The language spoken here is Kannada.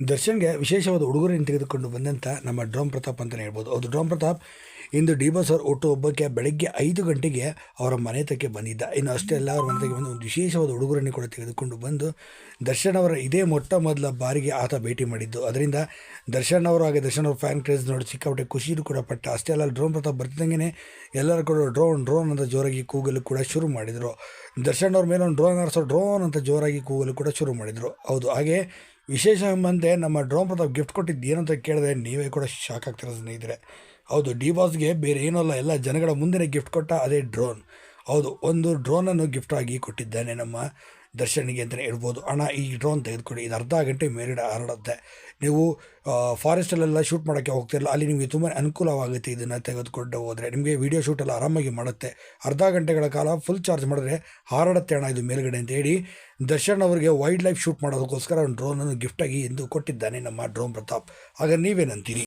ದರ್ಶನ್ಗೆ ವಿಶೇಷವಾದ ಉಡುಗೊರೆಯನ್ನು ತೆಗೆದುಕೊಂಡು ಬಂದಂಥ ನಮ್ಮ ಡ್ರೋಮ್ ಪ್ರತಾಪ್ ಅಂತಲೇ ಹೇಳ್ಬೋದು. ಅದು ಡ್ರೋಮ್ ಪ್ರತಾಪ್ ಇಂದು ಡಿ ಬಾಸ್ ಅವ್ರ ಹುಟ್ಟು ಒಬ್ಬಕ್ಕೆ ಬೆಳಗ್ಗೆ ಐದು ಗಂಟೆಗೆ ಅವರ ಮನೆ ತಕ್ಕೆ ಬಂದಿದ್ದ. ಇನ್ನು ಅಷ್ಟೇ ಅಲ್ಲ, ಅವ್ರ ಮನೆ ತಕ್ಕೆ ಬಂದು ಒಂದು ವಿಶೇಷವಾದ ಉಡುಗೊರೆಯನ್ನು ಕೂಡ ತೆಗೆದುಕೊಂಡು ಬಂದು ದರ್ಶನ್ ಅವರ ಇದೇ ಮೊಟ್ಟ ಮೊದಲ ಬಾರಿಗೆ ಆತ ಭೇಟಿ ಮಾಡಿದ್ದು. ಅದರಿಂದ ದರ್ಶನ್ ಅವರು, ಹಾಗೆ ದರ್ಶನ್ ಅವ್ರ ಫ್ಯಾನ್ ಕ್ರೇಜ್ ನೋಡಿ ಸಿಕ್ಕಾಪಟ್ಟೆ ಖುಷಿಯೂ ಕೂಡ ಪಟ್ಟ. ಅಷ್ಟೇ ಅಲ್ಲ ಡ್ರೋನ್ ಪ್ರತಾಪ್ ಬರ್ತಿದ್ದಂಗೆ ಎಲ್ಲರೂ ಕೂಡ ಡ್ರೋನ್ ಡ್ರೋನ್ ಅಂತ ಜೋರಾಗಿ ಕೂಗಲು ಕೂಡ ಶುರು ಮಾಡಿದರು. ದರ್ಶನ್ ಅವ್ರ ಮೇಲೆ ಡ್ರೋನ್ ಆರಿಸೋ ಡ್ರೋನ್ ಅಂತ ಜೋರಾಗಿ ಕೂಗಲು ಕೂಡ ಶುರು ಮಾಡಿದರು. ಹೌದು, ಹಾಗೆ ವಿಶೇಷ ಬಂದೆ ನಮ್ಮ ಡ್ರೋನ್ ಪ್ರತಾಪ್ ಗಿಫ್ಟ್ ಕೊಟ್ಟಿದ್ದು ಏನಂತ ಕೇಳಿದೆ ನೀವೇ ಕೂಡ ಶಾಕ್ ಆಗ್ತಿರೋ ಸ್ನೇಹಿತರೆ. ಹೌದು, ಡಿ ಬಾಸ್ಗೆ ಬೇರೆ ಏನೂ ಅಲ್ಲ ಎಲ್ಲ ಜನಗಳ ಮುಂದೆ ಗಿಫ್ಟ್ ಕೊಟ್ಟ ಅದೇ ಡ್ರೋನ್. ಹೌದು, ಒಂದು ಡ್ರೋನನ್ನು ಗಿಫ್ಟಾಗಿ ಕೊಟ್ಟಿದ್ದಾನೆ ನಮ್ಮ ದರ್ಶನಿಗೆ ಅಂತಲೇ ಹೇಳ್ಬೋದು. ಅಣ್ಣ ಈ ಡ್ರೋನ್ ತೆಗೆದುಕೊಳ್ಳಿ. ಇದು ಅರ್ಧ ಗಂಟೆ ಮೇಲಿಡ ಹರಡುತ್ತೆ. ನೀವು ಫಾರೆಸ್ಟಲ್ಲೆಲ್ಲ ಶೂಟ್ ಮಾಡೋಕ್ಕೆ ಹೋಗ್ತಿರಲ್ಲ, ಅಲ್ಲಿ ನಿಮಗೆ ತುಂಬ ಅನುಕೂಲವಾಗುತ್ತೆ ಇದನ್ನು ತೆಗೆದುಕೊಂಡು ಹೋದರೆ. ನಿಮಗೆ ವೀಡಿಯೋ ಶೂಟೆಲ್ಲ ಆರಾಮಾಗಿ ಮಾಡುತ್ತೆ. ಅರ್ಧ ಗಂಟೆಗಳ ಕಾಲ ಫುಲ್ ಚಾರ್ಜ್ ಮಾಡಿದ್ರೆ ಹಾರಾಡುತ್ತೆ ಅಣ್ಣ ಇದು ಮೇಲುಗಡೆ ಅಂತ ಹೇಳಿ ದರ್ಶನ್ ಅವರಿಗೆ ವೈಲ್ಡ್ ಲೈಫ್ ಶೂಟ್ ಮಾಡೋದಕ್ಕೋಸ್ಕರ ಒಂದು ಡ್ರೋನನ್ನು ಗಿಫ್ಟಾಗಿ ಎಂದು ಕೊಟ್ಟಿದ್ದಾನೆ ನಮ್ಮ ಡ್ರೋನ್ ಪ್ರತಾಪ್. ಆಗ ನೀವೇನಂತೀರಿ?